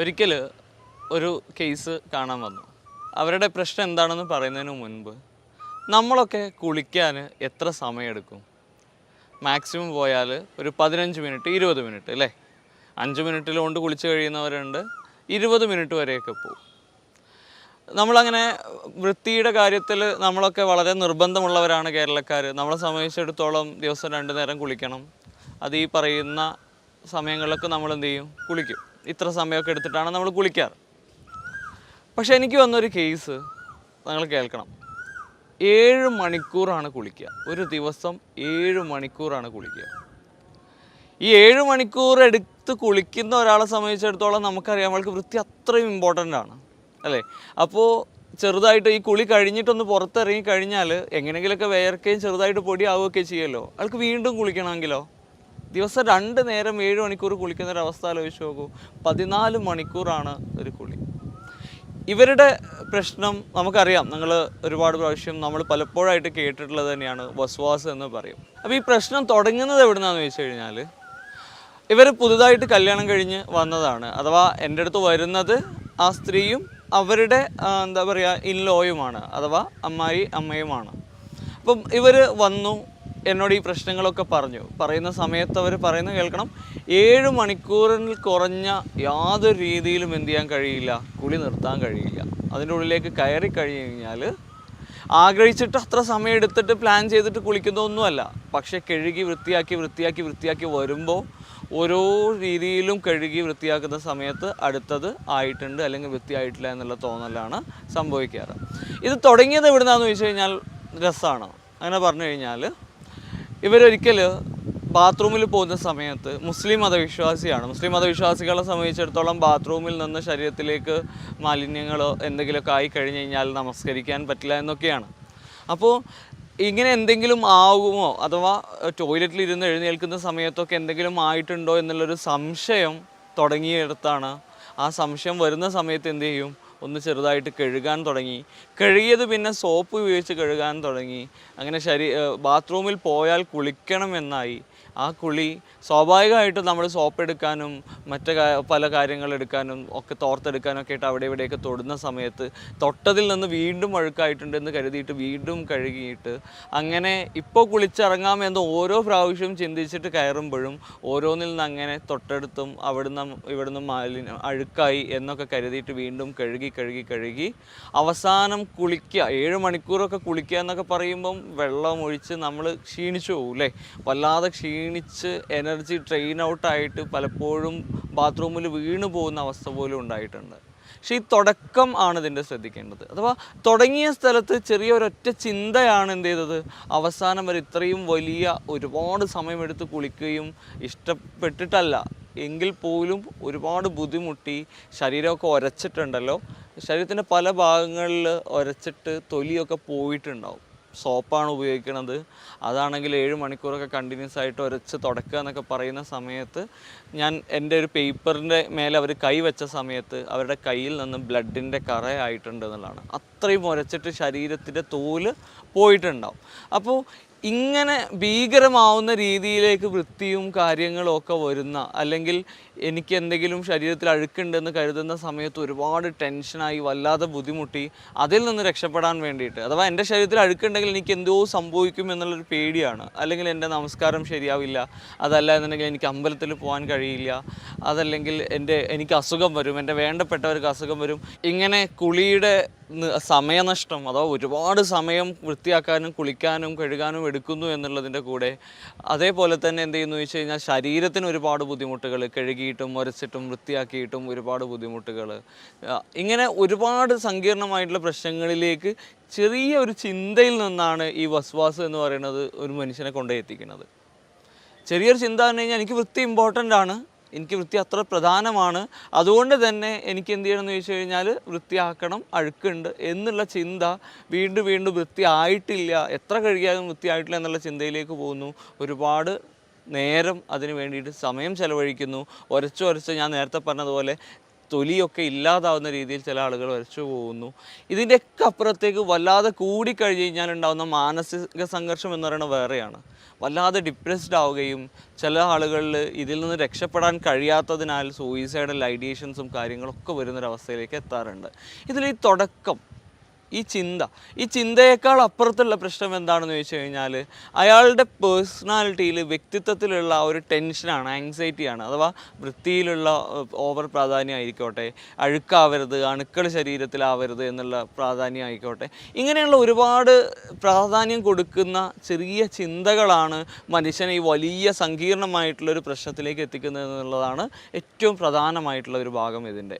ഒരിക്കൽ ഒരു കേസ് കാണാൻ വന്നു. അവരുടെ പ്രശ്നം എന്താണെന്ന് പറയുന്നതിന് മുൻപ് നമ്മളൊക്കെ കുളിക്കാൻ എത്ര സമയമെടുക്കും? മാക്സിമം പോയാൽ ഒരു പതിനഞ്ച് മിനിറ്റ് ഇരുപത് മിനിറ്റ് അല്ലേ? അഞ്ച് മിനിറ്റിൽ കൊണ്ട് കുളിച്ച് കഴിയുന്നവരുണ്ട് ഇരുപത് മിനിറ്റ് വരെയൊക്കെ പോകും നമ്മളങ്ങനെ വൃത്തിയുടെ കാര്യത്തിൽ നമ്മളൊക്കെ വളരെ നിർബന്ധമുള്ളവരാണ് കേരളക്കാർ നമ്മളെ സംബന്ധിച്ചിടത്തോളം ദിവസം രണ്ട് നേരം കുളിക്കണം. അത് ഈ പറയുന്ന സമയങ്ങളിലൊക്കെ നമ്മൾ എന്ത് ചെയ്യും? കുളിക്കും. ഇത്ര സമയമൊക്കെ എടുത്തിട്ടാണ് നമ്മൾ കുളിക്കാറ്. പക്ഷെ എനിക്ക് വന്നൊരു കേസ് നിങ്ങൾ കേൾക്കണം. ഏഴ് മണിക്കൂറാണ് കുളിക്കുക. ഒരു ദിവസം ഏഴ് മണിക്കൂറാണ് കുളിക്കുക. ഈ ഏഴ് മണിക്കൂർ എടുത്ത് കുളിക്കുന്ന ഒരാളെ സംബന്ധിച്ചിടത്തോളം നമുക്കറിയാം അവൾക്ക് വൃത്തി അത്രയും ഇമ്പോർട്ടന്റ് ആണ്. അല്ലേ? അപ്പോൾ ചെറുതായിട്ട് ഈ കുളി കഴിഞ്ഞിട്ടൊന്ന് പുറത്തിറങ്ങി കഴിഞ്ഞാൽ എങ്ങനെയെങ്കിലുമൊക്കെ വേർക്കുകയും ചെറുതായിട്ട് പൊടിയാവുകയൊക്കെ ചെയ്യുമല്ലോ. അവൾക്ക് വീണ്ടും കുളിക്കണമെങ്കിലോ? ദിവസം രണ്ട് നേരം ഏഴ് മണിക്കൂർ കുളിക്കുന്ന ഒരു അവസ്ഥ ആലോചിച്ച് നോക്കൂ. പതിനാല് മണിക്കൂറാണ് ഒരു കുളി. ഇവരുടെ പ്രശ്നം നമുക്കറിയാം. നിങ്ങൾ ഒരുപാട് പ്രാവശ്യം നമ്മൾ പലപ്പോഴായിട്ട് കേട്ടിട്ടുള്ളത് തന്നെയാണ്. വസ്വാസ് എന്ന് പറയും. അപ്പോൾ ഈ പ്രശ്നം തുടങ്ങുന്നത് എവിടുന്നാന്ന് ചോദിച്ചു കഴിഞ്ഞാൽ ഇവർ പുതുതായിട്ട് കല്യാണം കഴിഞ്ഞ് വന്നതാണ്. അഥവാ എന്റെ അടുത്ത് വരുന്നത് ആ സ്ത്രീയും അവരുടെ എന്താ പറയുക ഇൻലോയുമാണ്. അഥവാ അമ്മായി അമ്മയുമാണ്. അപ്പം ഇവർ വന്നു. എന്നോട് ഈ പ്രശ്നങ്ങളൊക്കെ പറഞ്ഞു. പറയുന്ന സമയത്ത് അവർ പറയുന്നത് കേൾക്കണം. ഏഴ് മണിക്കൂറിൽ കുറഞ്ഞ യാതൊരു രീതിയിലും എന്ത് ചെയ്യാൻ കഴിയില്ല. കുളി നിർത്താൻ കഴിയില്ല. അതിന്റെ ഉള്ളിലേക്ക് കയറി കഴിഞ്ഞ് കഴിഞ്ഞാൽ ആഗ്രഹിച്ചിട്ട് അത്ര സമയം എടുത്തിട്ട് പ്ലാൻ ചെയ്തിട്ട് കുളിക്കുന്നതൊന്നുമല്ല. പക്ഷേ കഴുകി വൃത്തിയാക്കി വൃത്തിയാക്കി വൃത്തിയാക്കി വരുമ്പോൾ ഓരോ രീതിയിലും കഴുകി വൃത്തിയാക്കുന്ന സമയത്ത് അടുത്തത് ആയിട്ടുണ്ട് അല്ലെങ്കിൽ വൃത്തിയായിട്ടില്ല എന്നുള്ള തോന്നലാണ് സംഭവിക്കാറ്. ഇത് തുടങ്ങിയത് എവിടുന്നാന്ന് ചോദിച്ചു കഴിഞ്ഞാൽ രസമാണ് അങ്ങനെ പറഞ്ഞു കഴിഞ്ഞാൽ ഇവരൊരിക്കൽ ബാത്റൂമിൽ പോകുന്ന സമയത്ത് മുസ്ലിം മതവിശ്വാസിയാണ്. മുസ്ലിം മതവിശ്വാസികളെ സംബന്ധിച്ചിടത്തോളം ബാത്റൂമിൽ നിന്ന് ശരീരത്തിലേക്ക് മാലിന്യങ്ങളോ എന്തെങ്കിലുമൊക്കെ ആയി കഴിഞ്ഞ് കഴിഞ്ഞാൽ നമസ്കരിക്കാൻ പറ്റില്ല എന്നൊക്കെയാണ്. അപ്പോൾ ഇങ്ങനെ എന്തെങ്കിലും ആകുമോ അഥവാ ടോയ്ലറ്റിൽ ഇരുന്ന് എഴുന്നേൽക്കുന്ന സമയത്തൊക്കെ എന്തെങ്കിലും ആയിട്ടുണ്ടോ എന്നുള്ളൊരു സംശയം തുടങ്ങിയെടുത്താണ് ആ സംശയം വരുന്ന സമയത്ത് എന്ത് ചെയ്യും? ഒന്ന് ചെറുതായിട്ട് കഴുകാൻ തുടങ്ങി. കഴുകിയത് പിന്നെ സോപ്പ് ഉപയോഗിച്ച് കഴുകാൻ തുടങ്ങി. അങ്ങനെ ശരീ ബാത്റൂമിൽ പോയാൽ കുളിക്കണമെന്നായി ആ കുളി സ്വാഭാവികമായിട്ട് നമ്മൾ സോപ്പ് എടുക്കാനും മറ്റ് പല കാര്യങ്ങൾ എടുക്കാനും ഒക്കെ തോർത്തെടുക്കാനും ഒക്കെ ആയിട്ട് അവിടെ ഇവിടെയൊക്കെ തൊടുന്ന സമയത്ത് തൊട്ടതിൽ നിന്ന് വീണ്ടും അഴുക്കായിട്ടുണ്ടെന്ന് കരുതിയിട്ട് വീണ്ടും കഴുകിയിട്ട് അങ്ങനെ ഇപ്പോൾ കുളിച്ചിറങ്ങാമെന്ന് ഓരോ പ്രാവശ്യവും ചിന്തിച്ചിട്ട് കയറുമ്പോഴും ഓരോന്നിൽ നിന്ന് അങ്ങനെ തൊട്ടടുത്തും അവിടുന്ന് ഇവിടുന്ന് മാലിന്യം അഴുക്കായി എന്നൊക്കെ കരുതിയിട്ട് വീണ്ടും കഴുകി കഴുകി കഴുകി അവസാനം കുളിക്കുക. ഏഴ് മണിക്കൂറൊക്കെ കുളിക്കുക എന്നൊക്കെ പറയുമ്പം വെള്ളം ഒഴിച്ച് നമ്മൾ ക്ഷീണിച്ചു പോകും അല്ലേ? വല്ലാതെ ക്ഷീണിച്ച് എനർജി ട്രെയിൻ ഔട്ടായിട്ട് പലപ്പോഴും ബാത്റൂമിൽ വീണു പോകുന്ന അവസ്ഥ പോലും ഉണ്ടായിട്ടുണ്ട്. പക്ഷേ ഈ തുടക്കം ആണ് ഇതിന്റെ ശ്രദ്ധിക്കേണ്ടത്. അഥവാ തുടങ്ങിയ സ്ഥലത്ത് ചെറിയൊരൊറ്റ ചിന്തയാണ് എന്ത് ചെയ്തത്? അവസാനം വരെ ഇത്രയും വലിയ ഒരുപാട് സമയമെടുത്ത് കുളിക്കുകയും ഇഷ്ടപ്പെട്ടിട്ടല്ല. എങ്കിൽ പോലും ഒരുപാട് ബുദ്ധിമുട്ടി ശരീരമൊക്കെ ഒരച്ചിട്ടുണ്ടല്ലോ. ശരീരത്തിന്റെ പല ഭാഗങ്ങളിൽ ഒരച്ചിട്ട് തൊലിയൊക്കെ പോയിട്ടുണ്ടാവും. സോപ്പാണ് ഉപയോഗിക്കുന്നത് അതാണെങ്കിൽ ഏഴ് മണിക്കൂറൊക്കെ കണ്ടിന്യൂസ് ആയിട്ട് ഉരച്ച് തുടക്കുക എന്നൊക്കെ പറയുന്ന സമയത്ത് ഞാൻ എന്റെ ഒരു പേപ്പറിന്റെ മേലെ അവർ കൈ വെച്ച സമയത്ത് അവരുടെ കയ്യിൽ നിന്ന് ബ്ലഡിന്റെ കറയായിട്ടുണ്ട് എന്നുള്ളതാണ്. അത്രയും ഉരച്ചിട്ട് ശരീരത്തിന്റെ തോൽ പോയിട്ടുണ്ടാവും. അപ്പോൾ ഇങ്ങനെ ഭീകരമാവുന്ന രീതിയിലേക്ക് വൃത്തിയും കാര്യങ്ങളും ഒക്കെ വരുന്ന അല്ലെങ്കിൽ എനിക്ക് എന്തെങ്കിലും ശരീരത്തിൽ അഴുക്കുണ്ടെന്ന് കരുതുന്ന സമയത്ത് ഒരുപാട് ടെൻഷനായി വല്ലാതെ ബുദ്ധിമുട്ടി അതിൽ നിന്ന് രക്ഷപ്പെടാൻ വേണ്ടിയിട്ട്. അഥവാ എന്റെ ശരീരത്തിൽ അഴുക്കുണ്ടെങ്കിൽ എനിക്ക് എന്തോ സംഭവിക്കും എന്നുള്ളൊരു പേടിയാണ്. അല്ലെങ്കിൽ എന്റെ നമസ്കാരം ശരിയാവില്ല. അതല്ല എന്നുണ്ടെങ്കിൽ എനിക്ക് അമ്പലത്തിൽ പോകാൻ കഴിയില്ല. അതല്ലെങ്കിൽ എന്റെ എനിക്ക് അസുഖം വരും. എന്റെ വേണ്ടപ്പെട്ടവർക്ക് അസുഖം വരും. ഇങ്ങനെ കുളിയുടെ സമയനഷ്ടം അഥവാ ഒരുപാട് സമയം വൃത്തിയാക്കാനും കുളിക്കാനും കഴുകാനും എടുക്കുന്നു എന്നുള്ളതിന്റെ കൂടെ അതേപോലെ തന്നെ എന്ത് ചെയ്യുന്നു വെച്ച് കഴിഞ്ഞാൽ ശരീരത്തിന് ഒരുപാട് ബുദ്ധിമുട്ടുകൾ കഴുകിയിട്ടും ഉരച്ചിട്ടും വൃത്തിയാക്കിയിട്ടും ഒരുപാട് ബുദ്ധിമുട്ടുകൾ ഇങ്ങനെ ഒരുപാട് സങ്കീർണമായിട്ടുള്ള പ്രശ്നങ്ങളിലേക്ക് ചെറിയ ഒരു ചിന്തയിൽ നിന്നാണ് ഈ വസ്വാസ് എന്ന് പറയുന്നത് ഒരു മനുഷ്യനെ കൊണ്ടുപോയി എത്തിക്കുന്നത്. ചെറിയൊരു ചിന്ത എന്ന് കഴിഞ്ഞാൽ എനിക്ക് വൃത്തി ഇമ്പോർട്ടന്റ് ആണ് എനിക്ക് വൃത്തി അത്ര പ്രധാനമാണ്. അതുകൊണ്ട് തന്നെ എനിക്ക് എന്ത് ചെയ്യണം എന്ന് ചോദിച്ചു കഴിഞ്ഞാൽ വൃത്തിയാക്കണം അഴുക്കുണ്ട് എന്നുള്ള ചിന്ത വീണ്ടും വീണ്ടും വൃത്തിയായിട്ടില്ല എത്ര കഴുകിയാലും വൃത്തിയായിട്ടില്ല എന്നുള്ള ചിന്തയിലേക്ക് പോകുന്നു. ഒരുപാട് നേരം അതിന് വേണ്ടിയിട്ട് സമയം ചെലവഴിക്കുന്നു. ഉരച്ച് ഉരച്ച് ഞാൻ നേരത്തെ പറഞ്ഞതുപോലെ തൊലിയൊക്കെ ഇല്ലാതാവുന്ന രീതിയിൽ ചില ആളുകൾ വരച്ചു പോകുന്നു. ഇതിന്റെയൊക്കെ അപ്പുറത്തേക്ക് വല്ലാതെ കൂടിക്കഴിഞ്ഞ് കഴിഞ്ഞാൽ ഉണ്ടാകുന്ന മാനസിക സംഘർഷം എന്ന് പറയുന്നത് വേറെയാണ്. വല്ലാതെ ഡിപ്രസ്ഡ് ആവുകയും ചില ആളുകളിൽ ഇതിൽ നിന്ന് രക്ഷപ്പെടാൻ കഴിയാത്തതിനാൽ സൂയിസൈഡൽ ഐഡിയേഷൻസും കാര്യങ്ങളൊക്കെ വരുന്നൊരവസ്ഥയിലേക്ക് എത്താറുണ്ട്. ഇതിൽ ഈ തുടക്കം ഈ ചിന്ത. ഈ ചിന്തയേക്കാൾ അപ്പുറത്തുള്ള പ്രശ്നം എന്താണെന്ന് ചോദിച്ചു കഴിഞ്ഞാൽ അയാളുടെ പേഴ്സണാലിറ്റിയിൽ വ്യക്തിത്വത്തിലുള്ള ഒരു ടെൻഷനാണ് ആങ്സൈറ്റിയാണ് അഥവാ വൃത്തിയിലുള്ള ഓവർ പ്രാധാന്യം ആയിക്കോട്ടെ അഴുക്കാവരുത് അണുക്കൾ ശരീരത്തിലാവരുത് എന്നുള്ള പ്രാധാന്യം ആയിക്കോട്ടെ ഇങ്ങനെയുള്ള ഒരുപാട് പ്രാധാന്യം കൊടുക്കുന്ന ചെറിയ ചിന്തകളാണ് മനുഷ്യനെ ഈ വലിയ സങ്കീർണമായിട്ടുള്ളൊരു പ്രശ്നത്തിലേക്ക് എത്തിക്കുന്നത് എന്നുള്ളതാണ് ഏറ്റവും പ്രധാനമായിട്ടുള്ള ഒരു ഭാഗം ഇതിന്റെ.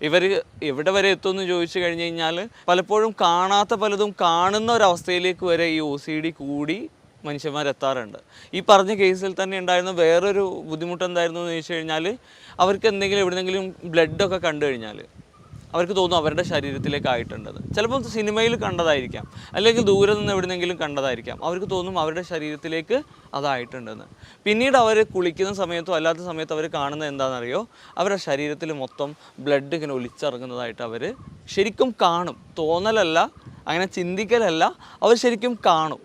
ഇവർ എവിടെ വരെ എത്തുമെന്ന് ചോദിച്ചു കഴിഞ്ഞ് കഴിഞ്ഞാൽ പലപ്പോഴും കാണാത്ത പലതും കാണുന്ന ഒരവസ്ഥയിലേക്ക് വരെ ഈ ഒ സി ഡി കൂടി മനുഷ്യന്മാരെത്താറുണ്ട് ഈ പറഞ്ഞ കേസിൽ തന്നെ ഉണ്ടായിരുന്ന വേറൊരു ബുദ്ധിമുട്ട് എന്തായിരുന്നു എന്ന് ചോദിച്ചു കഴിഞ്ഞാൽ അവർക്ക് എന്തെങ്കിലും എവിടെന്നെങ്കിലും ബ്ലഡൊക്കെ കണ്ടു കഴിഞ്ഞാൽ അവർക്ക് തോന്നും അവരുടെ ശരീരത്തിലേക്കായിട്ടുണ്ടത് ചിലപ്പോൾ സിനിമയിൽ കണ്ടതായിരിക്കാം. അല്ലെങ്കിൽ ദൂരെ നിന്ന് എവിടെന്നെങ്കിലും കണ്ടതായിരിക്കാം. അവർക്ക് തോന്നും അവരുടെ ശരീരത്തിലേക്ക് അതായിട്ടുണ്ടെന്ന്. പിന്നീട് അവർ കുളിക്കുന്ന സമയത്തോ അല്ലാത്ത സമയത്തോ അവർ കാണുന്നത് എന്താണെന്നറിയോ? അവരുടെ ശരീരത്തിൽ മൊത്തം ബ്ലഡ് ഇങ്ങനെ ഒലിച്ചിറങ്ങുന്നതായിട്ട് അവർ ശരിക്കും കാണും. തോന്നലല്ല അങ്ങനെ ചിന്തിക്കലല്ല അവർ ശരിക്കും കാണും.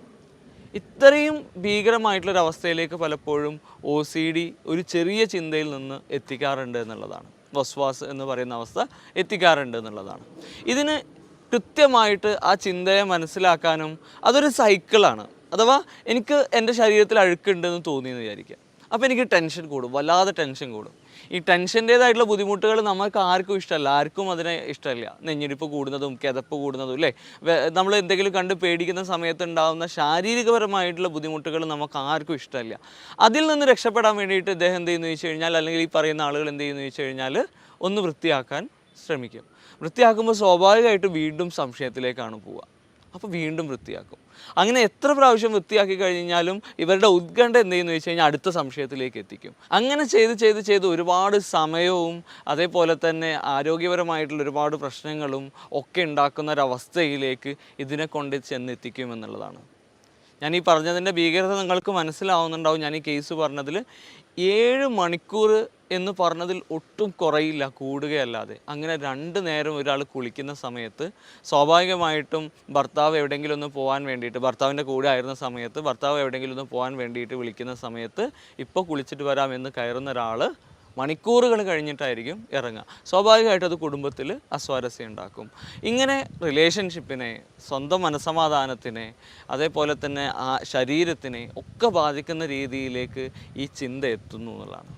ഇത്രയും ഭീകരമായിട്ടുള്ളൊരവസ്ഥയിലേക്ക് പലപ്പോഴും ഒ സി ഡി ഒരു ചെറിയ ചിന്തയിൽ നിന്ന് എത്തിക്കാറുണ്ട് എന്നുള്ളതാണ്. വസ്വാസ് എന്ന് പറയുന്ന അവസ്ഥ എത്തിക്കാറുണ്ട് എന്നുള്ളതാണ്. ഇതിന് കൃത്യമായിട്ട് ആ ചിന്തയെ മനസ്സിലാക്കാനും അതൊരു സൈക്കിളാണ്. അഥവാ എനിക്ക് എന്റെ ശരീരത്തിൽ അഴുക്കുണ്ടെന്ന് തോന്നിയെന്ന് വിചാരിക്കുക. അപ്പോൾ എനിക്ക് ടെൻഷൻ കൂടും വല്ലാതെ ടെൻഷൻ കൂടും. ഈ ടെൻഷന്റേതായിട്ടുള്ള ബുദ്ധിമുട്ടുകൾ നമുക്ക് ആർക്കും ഇഷ്ടമല്ല. ആർക്കും അതിനെ ഇഷ്ടമല്ല. നെഞ്ഞിരിപ്പ് കൂടുന്നതും കിതപ്പ് കൂടുന്നതും അല്ലേ? നമ്മൾ എന്തെങ്കിലും കണ്ട് പേടിക്കുന്ന സമയത്ത് ഉണ്ടാകുന്ന ശാരീരികപരമായിട്ടുള്ള ബുദ്ധിമുട്ടുകൾ നമുക്ക് ആർക്കും ഇഷ്ടമല്ല. അതിൽ നിന്ന് രക്ഷപ്പെടാൻ വേണ്ടിയിട്ട് ഇദ്ദേഹം എന്ത് ചെയ്യുന്നു ചോദിച്ചു കഴിഞ്ഞാൽ അല്ലെങ്കിൽ ഈ പറയുന്ന ആളുകൾ എന്ത് ചെയ്യുന്നു ചോദിച്ചു കഴിഞ്ഞാൽ ഒന്ന് വൃത്തിയാക്കാൻ ശ്രമിക്കും. വൃത്തിയാക്കുമ്പോൾ സ്വാഭാവികമായിട്ട് വീണ്ടും സംശയത്തിലേക്കാണ് പോവുക. അപ്പോൾ വീണ്ടും വൃത്തിയാക്കും. അങ്ങനെ എത്ര പ്രാവശ്യം വൃത്തിയാക്കി കഴിഞ്ഞാലും ഇവരുടെ ഉത്കണ്ഠ എന്ത് ചെയ്യുന്നു വെച്ച് കഴിഞ്ഞാൽ അടുത്ത സംശയത്തിലേക്ക് എത്തിക്കും. അങ്ങനെ ചെയ്ത് ചെയ്ത് ചെയ്ത് ഒരുപാട് സമയവും അതേപോലെ തന്നെ ആരോഗ്യപരമായിട്ടുള്ള ഒരുപാട് പ്രശ്നങ്ങളും ഒക്കെ ഉണ്ടാക്കുന്ന ഒരവസ്ഥയിലേക്ക് ഇതിനെ കൊണ്ട് ചെന്നെത്തിക്കും എന്നുള്ളതാണ്. ഞാൻ ഈ പറഞ്ഞതിന്റെ ഭീകരത നിങ്ങൾക്ക് മനസ്സിലാവുന്നുണ്ടാവും. ഞാൻ ഈ കേസ് പറഞ്ഞതിൽ ഏഴ് മണിക്കൂർ എന്ന് പറഞ്ഞതിൽ ഒട്ടും കുറയില്ല കൂടുകയല്ലാതെ. അങ്ങനെ രണ്ട് നേരം ഒരാൾ കുളിക്കുന്ന സമയത്ത് സ്വാഭാവികമായിട്ടും ഭർത്താവ് എവിടെയെങ്കിലും ഒന്ന് പോകാൻ വേണ്ടിയിട്ട് ഭർത്താവിന്റെ കൂടെ ആയിരുന്ന സമയത്ത് ഭർത്താവ് എവിടെയെങ്കിലും ഒന്ന് പോകാൻ വേണ്ടിയിട്ട് വിളിക്കുന്ന സമയത്ത് ഇപ്പോൾ കുളിച്ചിട്ട് വരാമെന്ന് കയറുന്ന ഒരാൾ മണിക്കൂറുകൾ കഴിഞ്ഞിട്ടായിരിക്കും ഇറങ്ങുക. സ്വാഭാവികമായിട്ടും അത് കുടുംബത്തിൽ അസ്വാരസ്യം ഉണ്ടാക്കും. ഇങ്ങനെ റിലേഷൻഷിപ്പിനെ സ്വന്തം മനസമാധാനത്തിനെ അതേപോലെ തന്നെ ആ ശരീരത്തിനെ ഒക്കെ ബാധിക്കുന്ന രീതിയിലേക്ക് ഈ ചിന്ത എത്തുന്നു എന്നുള്ളതാണ്.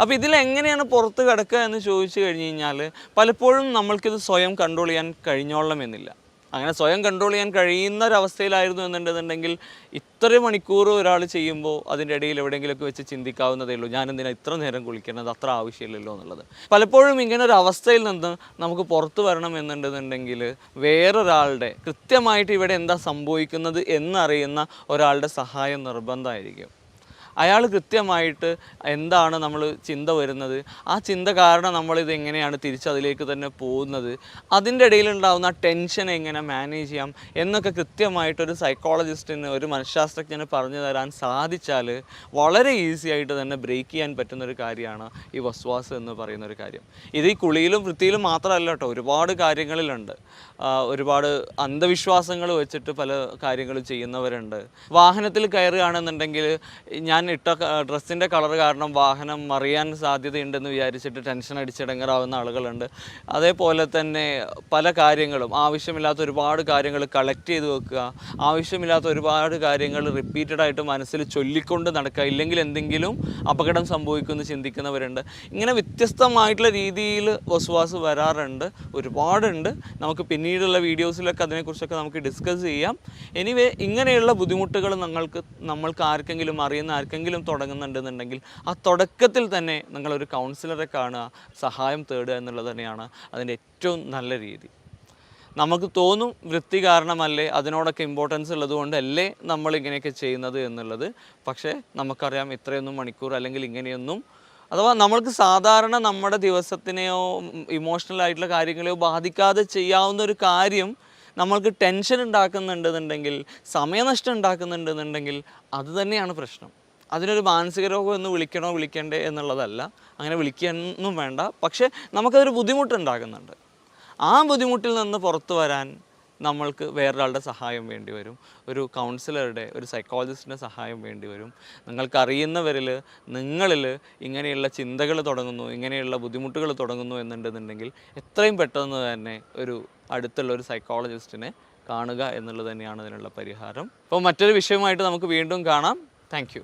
അപ്പോൾ ഇതിൽ എങ്ങനെയാണ് പുറത്ത് കിടക്കുക എന്ന് ചോദിച്ചു കഴിഞ്ഞ് കഴിഞ്ഞാൽ പലപ്പോഴും നമ്മൾക്കിത് സ്വയം കൺട്രോൾ ചെയ്യാൻ കഴിഞ്ഞോളണമെന്നില്ല. അങ്ങനെ സ്വയം കൺട്രോൾ ചെയ്യാൻ കഴിയുന്ന ഒരവസ്ഥയിലായിരുന്നു എന്നുണ്ടെന്നുണ്ടെങ്കിൽ ഇത്ര മണിക്കൂർ ഒരാൾ ചെയ്യുമ്പോൾ അതിന്റെ ഇടയിൽ എവിടെയെങ്കിലുമൊക്കെ വെച്ച് ചിന്തിക്കാവുന്നതേ ഉള്ളൂ. ഞാൻ എന്തിനാ ഇത്ര നേരം കുളിക്കേണ്ടത്? അത്ര ആവശ്യമില്ലല്ലോ എന്നുള്ളത്. പലപ്പോഴും ഇങ്ങനെ ഒരു അവസ്ഥയിൽ നിന്ന് നമുക്ക് പുറത്തു വരണം എന്നുണ്ടെന്നുണ്ടെങ്കിൽ വേറൊരാളുടെ കൃത്യമായിട്ട് ഇവിടെ എന്താ സംഭവിക്കുന്നത് എന്നറിയുന്ന ഒരാളുടെ സഹായം നിർബന്ധമായിരിക്കും. അയാൾ കൃത്യമായിട്ട് എന്താണ് നമ്മൾ ചിന്ത വരുന്നത്? ആ ചിന്ത കാരണം നമ്മളിത് എങ്ങനെയാണ് തിരിച്ചതിലേക്ക് തന്നെ പോകുന്നത്? അതിന്റെ ഇടയിലുണ്ടാകുന്ന ടെൻഷൻ എങ്ങനെ മാനേജ് ചെയ്യാം എന്നൊക്കെ കൃത്യമായിട്ടൊരു സൈക്കോളജിസ്റ്റിന് ഒരു മനഃശാസ്ത്രജ്ഞന് പറഞ്ഞു തരാൻ സാധിച്ചാൽ വളരെ ഈസി ആയിട്ട് തന്നെ ബ്രേക്ക് ചെയ്യാൻ പറ്റുന്ന ഒരു കാര്യമാണ് ഈ വസ്വാസ് എന്ന് പറയുന്ന ഒരു കാര്യം. ഇത് ഈ കുളിയിലും വൃത്തിയിലും മാത്രമല്ല കേട്ടോ ഒരുപാട് കാര്യങ്ങളിലുണ്ട്. ഒരുപാട് അന്ധവിശ്വാസങ്ങൾ വെച്ചിട്ട് പല കാര്യങ്ങളും ചെയ്യുന്നവരുണ്ട്. വാഹനത്തിൽ കയറുകയാണെന്നുണ്ടെങ്കിൽ ഞാൻ ഇട്ട ഡ്രസ്സിന്റെ കളർ കാരണം വാഹനം മറിയാൻ സാധ്യതയുണ്ടെന്ന് വിചാരിച്ചിട്ട് ടെൻഷൻ അടിച്ചിടങ്ങറാവുന്ന ആളുകളുണ്ട്. അതേപോലെ തന്നെ പല കാര്യങ്ങളും ആവശ്യമില്ലാത്ത ഒരുപാട് കാര്യങ്ങൾ കളക്ട് ചെയ്ത് വെക്കുക ആവശ്യമില്ലാത്ത ഒരുപാട് കാര്യങ്ങൾ റിപ്പീറ്റഡ് ആയിട്ട് മനസ്സിൽ ചൊല്ലിക്കൊണ്ട് നടക്കുക ഇല്ലെങ്കിൽ എന്തെങ്കിലും അപകടം സംഭവിക്കുമെന്ന് ചിന്തിക്കുന്നവരുണ്ട്. ഇങ്ങനെ വ്യത്യസ്തമായിട്ടുള്ള രീതിയിൽ വസുവാസ് വരാറുണ്ട് ഒരുപാടുണ്ട്. നമുക്ക് പിന്നീടുള്ള വീഡിയോസിലൊക്കെ അതിനെക്കുറിച്ചൊക്കെ നമുക്ക് ഡിസ്കസ് ചെയ്യാം. എനിവേ ഇങ്ങനെയുള്ള ബുദ്ധിമുട്ടുകൾ നിങ്ങൾക്ക് നമ്മൾക്ക് ആർക്കെങ്കിലും അറിയുന്ന ആർക്കെങ്കിലും തുടങ്ങുന്നുണ്ടെന്നുണ്ടെങ്കിൽ ആ തുടക്കത്തിൽ തന്നെ നിങ്ങളൊരു കൗൺസിലറെ കാണുക സഹായം തേടുക എന്നുള്ളത് തന്നെയാണ് അതിന്റെ ഏറ്റവും നല്ല രീതി. നമുക്ക് തോന്നും വൃത്തി കാരണമല്ലേ അതിനോടൊക്കെ ഇമ്പോർട്ടൻസ് ഉള്ളതുകൊണ്ടല്ലേ നമ്മൾ ഇങ്ങനെയൊക്കെ ചെയ്യുന്നത് എന്നുള്ളത്. പക്ഷേ നമുക്കറിയാം ഇത്രയൊന്നും മണിക്കൂർ അല്ലെങ്കിൽ ഇങ്ങനെയൊന്നും അഥവാ നമ്മൾക്ക് സാധാരണ നമ്മുടെ ദിവസത്തിനെയോ ഇമോഷണൽ ആയിട്ടുള്ള കാര്യങ്ങളെയോ ബാധിക്കാതെ ചെയ്യാവുന്ന ഒരു കാര്യം നമ്മൾക്ക് ടെൻഷൻ ഉണ്ടാക്കുന്നുണ്ടെന്നുണ്ടെങ്കിൽ സമയനഷ്ടം ഉണ്ടാക്കുന്നുണ്ടെന്നുണ്ടെങ്കിൽ അത് തന്നെയാണ് പ്രശ്നം. അതിനൊരു മാനസിക രോഗം എന്ന് വിളിക്കണോ വിളിക്കണ്ടേ എന്നുള്ളതല്ല. അങ്ങനെ വിളിക്കാനൊന്നും വേണ്ട. പക്ഷേ നമുക്കതൊരു ബുദ്ധിമുട്ടുണ്ടാകുന്നുണ്ട് ആ ബുദ്ധിമുട്ടിൽ നിന്ന് പുറത്തു വരാൻ നമ്മൾക്ക് വേറൊരാളുടെ സഹായം വേണ്ടി വരും. ഒരു കൗൺസിലറുടെ ഒരു സൈക്കോളജിസ്റ്റിന്റെ സഹായം വേണ്ടി വരും. നിങ്ങൾക്കറിയുന്നവരിൽ നിങ്ങളിൽ ഇങ്ങനെയുള്ള ചിന്തകൾ തുടങ്ങുന്നു ഇങ്ങനെയുള്ള ബുദ്ധിമുട്ടുകൾ തുടങ്ങുന്നു എന്നുണ്ടെന്നുണ്ടെങ്കിൽ എത്രയും പെട്ടെന്ന് തന്നെ ഒരു അടുത്തുള്ള ഒരു സൈക്കോളജിസ്റ്റിനെ കാണുക എന്നുള്ളത് തന്നെയാണ് അതിനുള്ള പരിഹാരം. അപ്പോൾ മറ്റൊരു വിഷയമായിട്ട് നമുക്ക് വീണ്ടും കാണാം. താങ്ക്